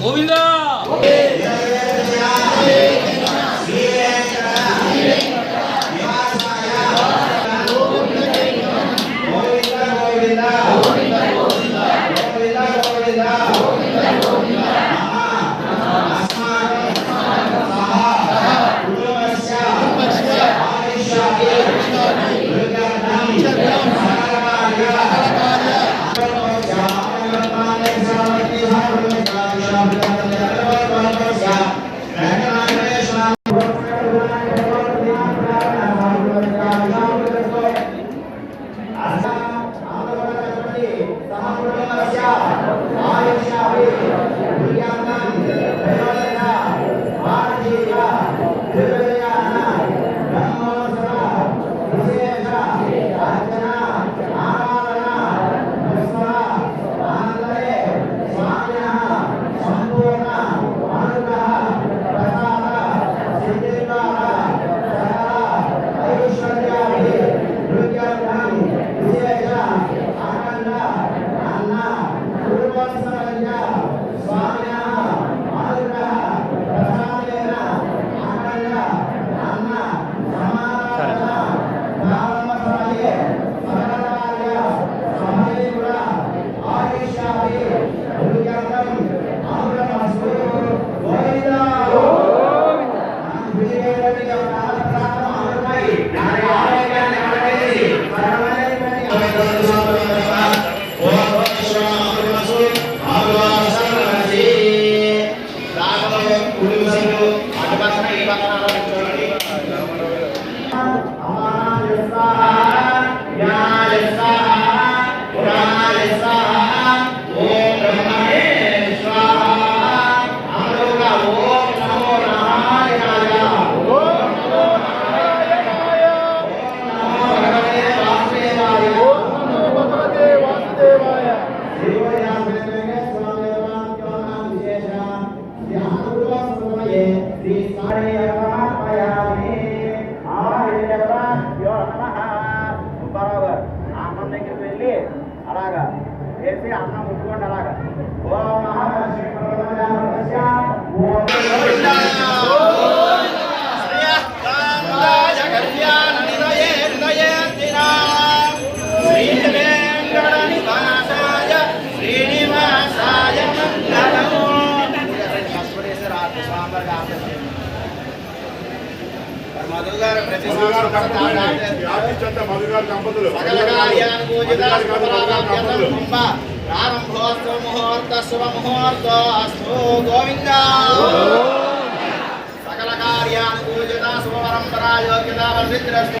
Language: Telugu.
Govinda! గోవిందా ప్రారంభోస్తు ముహూర్త శుభ ముహూర్తోస్తు గోవింద. సకల కార్యాన్ని పూజిత శుభ పరంపరా యోగ్యత వర్ధిద్రస్తు గోవింద